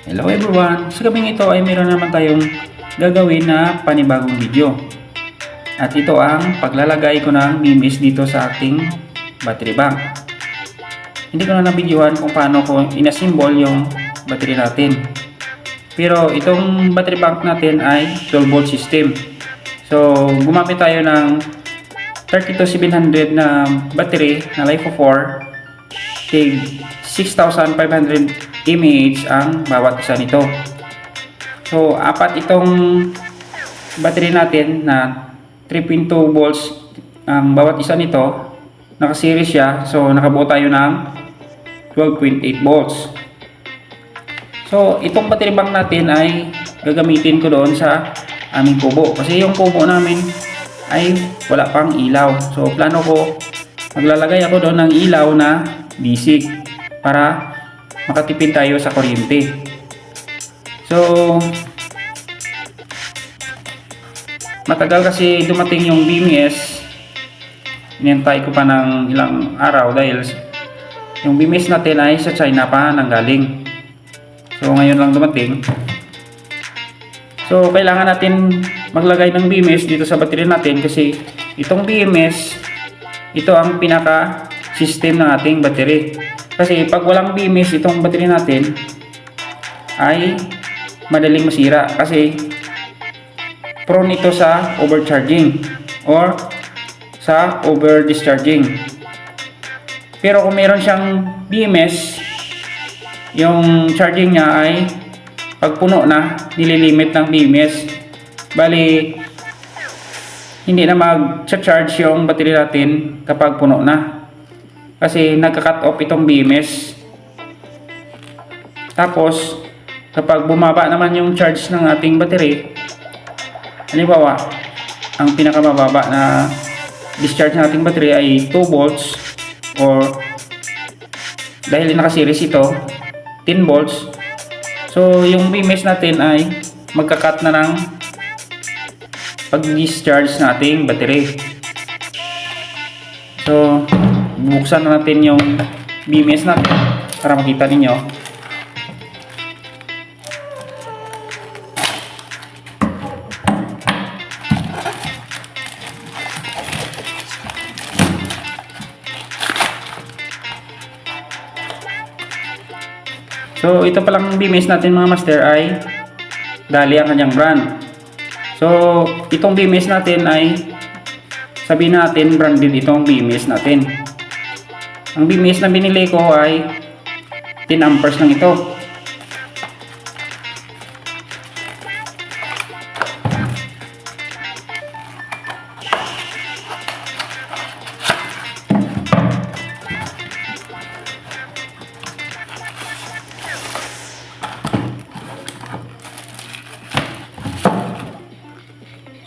Hello everyone! Sa gabing ito ay meron naman tayong gagawin na panibagong video. At ito ang paglalagay ko ng mimis dito sa ating battery bank. Hindi ko na nabidyohan kung paano ko inasimbol yung battery natin. Pero itong battery bank natin ay 12 volt system. So gumamit tayo ng 32700 na battery na LiFo4 tig 6,500 mAh ang bawat isa nito. So, apat itong battery natin na 3.2 volts ang bawat isa nito. Naka-series siya. So, nakabuo tayo ng 12.8 volts. So, itong battery bank natin ay gagamitin ko doon sa aming kubo. Kasi yung kubo namin ay wala pang ilaw. So, plano ko maglalagay ako doon ng ilaw na basic para makatipid tayo sa kuryente. So, matagal kasi dumating yung BMS. Inintay ko pa ng ilang araw dahil yung BMS natin ay sa China pa nanggaling. So, ngayon lang dumating. So, kailangan natin maglagay ng BMS dito sa battery natin kasi itong BMS, ito ang pinaka system ng ating battery. Kasi pag walang BMS itong battery natin ay madaling masira kasi prone ito sa overcharging or sa over discharging. Pero kung meron siyang BMS, yung charging niya ay pag puno na, nililimit ng BMS. Bali, hindi na mag-charge yung battery natin kapag puno na. Kasi nagka-cut off itong BMS. Tapos, kapag bumaba naman yung charge ng ating battery, halimbawa, ang pinakamababa na discharge ng ating battery ay 2 volts or dahil naka-series ito, 10 volts. So, yung BMS natin ay magka-cut na ng pag-discharge ng ating battery. Buksan na natin yung BMS natin para makita ninyo. So, ito palang BMS natin mga master ay Dali ang kanyang brand. So, itong BMS natin ay sabihin natin branded itong BMS natin. Ang BMS na binili ko ay 10 amperes lang ito.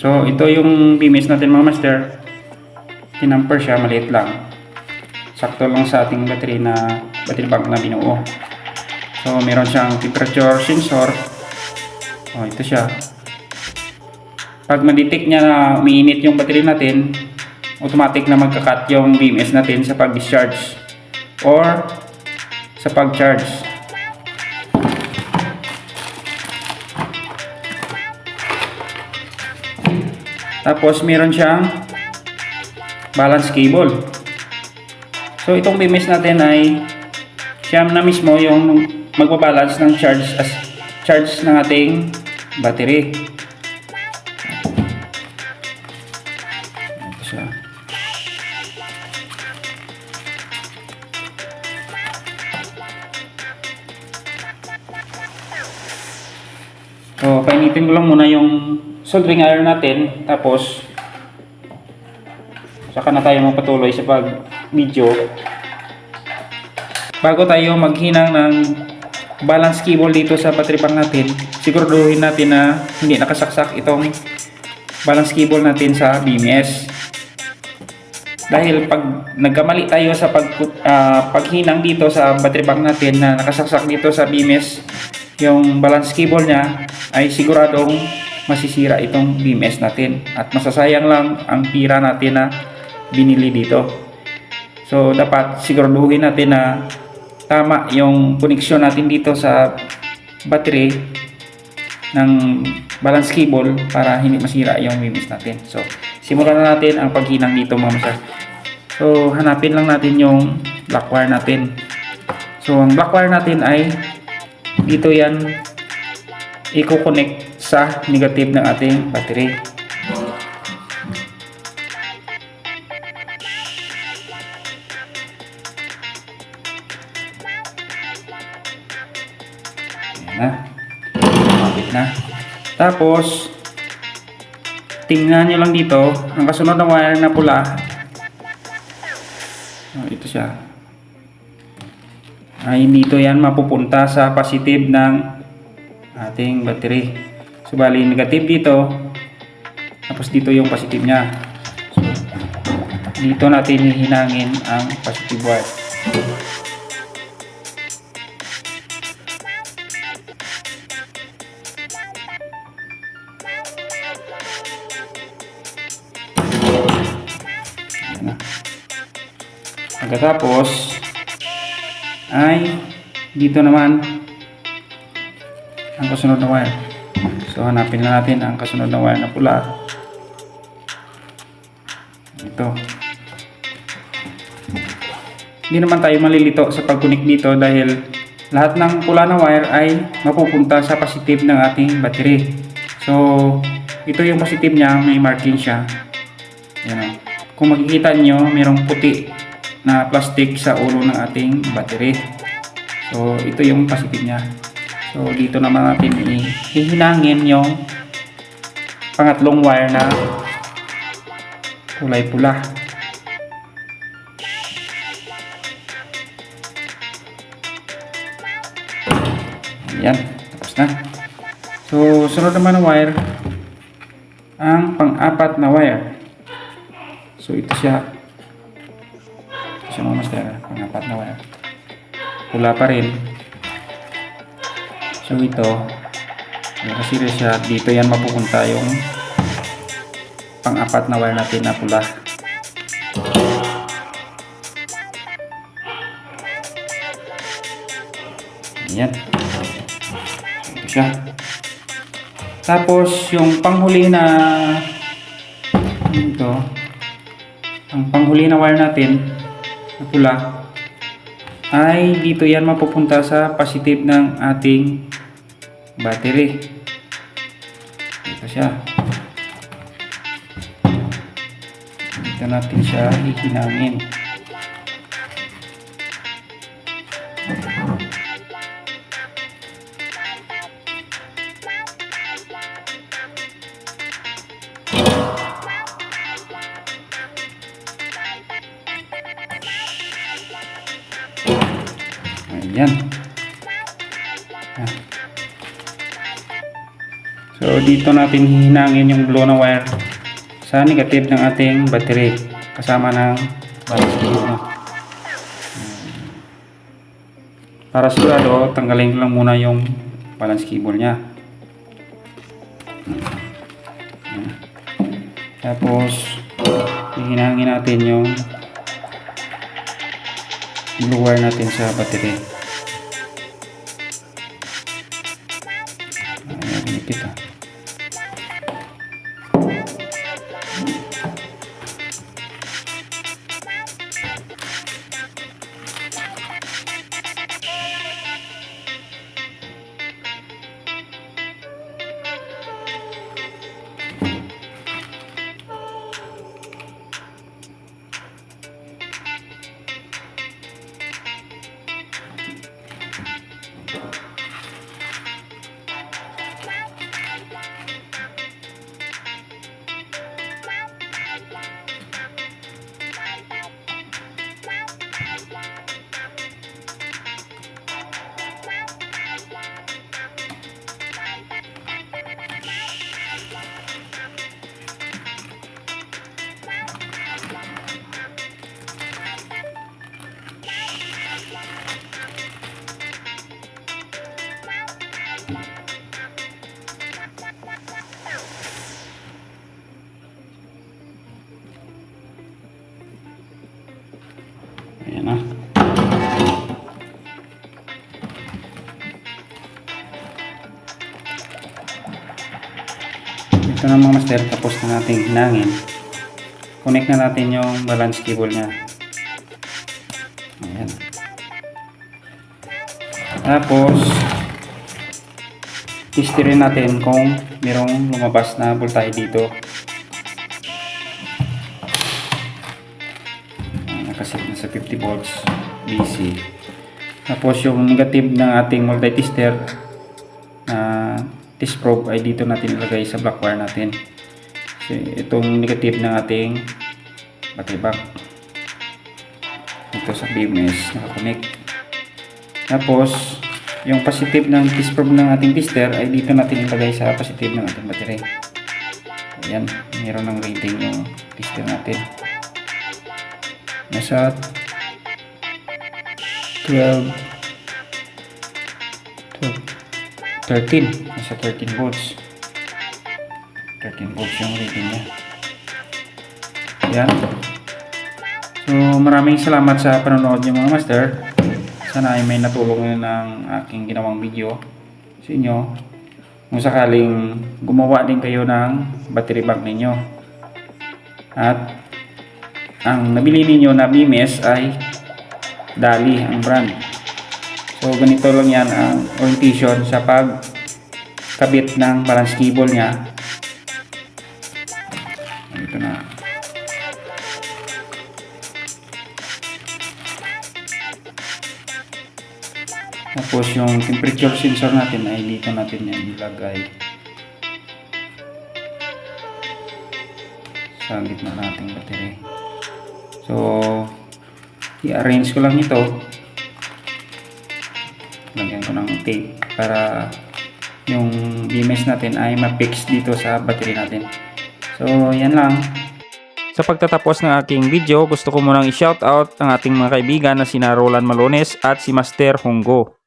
So, ito yung BMS natin mga master. 10 ampere siya, maliit lang. Sakto lang sa ating battery na battery bank na binuo. So, meron siyang temperature sensor. Oh, ito siya. Pag ma-detect niya na umiinit yung battery natin, automatic na magka-cut yung BMS natin sa pag-discharge or sa pag-charge. Tapos meron siyang balance cable. So itong BMS natin ay siyam na mismo yung magbabalance ng charge as charge ng ating battery. So, painitin ko lang muna yung soldering iron natin. Tapos, saka na tayo magpatuloy sa pag-video. Bago tayo maghinang ng balance cable dito sa battery bank natin, siguraduhin natin na hindi nakasaksak itong balance cable natin sa BMS. Dahil pag nagkamali tayo sa pag, ah, paghinang dito sa battery bank natin na nakasaksak dito sa BMS, yung balance cable niya ay siguradong masisira itong BMS natin at masasayang lang ang pira natin na binili dito. So dapat siguraduhin natin na tama yung koneksyon natin dito sa battery ng balance cable para hindi masira yung mimis natin. So, simulan na natin ang paghinang dito mga masar. So, hanapin lang natin yung black wire natin. So, ang black wire natin ay dito yan i-connect sa negative ng ating battery. Na. Kapit na. Tapos, tingnan nyo lang dito, ang kasunod na wire na pula, oh, ito siya, ay dito yan mapupunta sa positive ng ating battery. So, bali negative dito, tapos dito yung positive niya. So, dito natin hihinangin ang positive wire. Pagkatapos, ay dito naman ang kasunod na wire. So hanapin na natin ang kasunod na wire na pula. Ito. Hindi naman tayo malilito sa pag-connect dito dahil lahat ng pula na wire ay mapupunta sa positive ng ating battery. So, ito yung positive niya, may marking siya. Yan. Kung makikita nyo, mayroong puti na plastic sa ulo ng ating battery. So, ito yung positive niya. So, dito naman natin ihihinangin yung pangatlong wire na kulay pula. Ayan, tapos na. So, sunod naman ng wire, ang pang-apat na wire. So, ito siya. Master, pang-apat na wire. Pula pa rin. So, ito, kasi siya, dito yan mapupunta yung pang-apat na wire natin na pula. Ayan. Ito siya. Tapos, yung panghuli na ito, ang panghuli na wire natin na pula ay dito yan mapupunta sa positive ng ating battery. Ito siya. Dito natin siya hihinangin. Ayan. Ah. So, dito natin hihinangin yung blue na wire sa negative ng ating battery kasama ng cable. no? Para sigurado, tanggalin ko lang muna yung balance cable niya. Tapos, hihinangin natin yung blue wire natin sa battery. Ayan, Ito na mga master, tapos na natin hinangin. Connect na natin yung balance cable niya. Ayan. Tapos, testirin natin kung merong lumabas na voltahe dito. Ayan, Nakaset na sa 50 volts DC. Tapos yung negative ng ating multi-tester na test probe ay dito natin ilagay sa black wire natin. Kasi itong negative ng ating battery bank. Ito sa BMS nakakonect. Tapos yung positive ng test probe ng ating tester ay dito natin ilagay sa positive ng ating battery. Ayan, meron ng rating yung tester natin. Nasa 12 12 13 nasa 13 volts 13 volts yung rating niya. Yan. So maraming salamat sa panonood niyo mga master. Sana ay may natulong ng aking ginawang video sa inyo. Kung sakaling gumawa din kayo ng battery bank ninyo. At ang nabili ninyo na BMS ay Dali ang brand. So ganito lang yan ang orientation sa pagkabit ng balance cable niya. Ito na. Tapos yung temperature sensor natin ay dito natin yan ilagay. Sa gitna nating battery. So, i-arrange ko lang ito lagyan ko ng tape para yung BMS natin ay ma-fix dito sa battery natin. So yan lang. Sa pagtatapos ng aking video gusto ko munang i-shoutout ang ating mga kaibigan na sina Roland Malones at si Master Honggo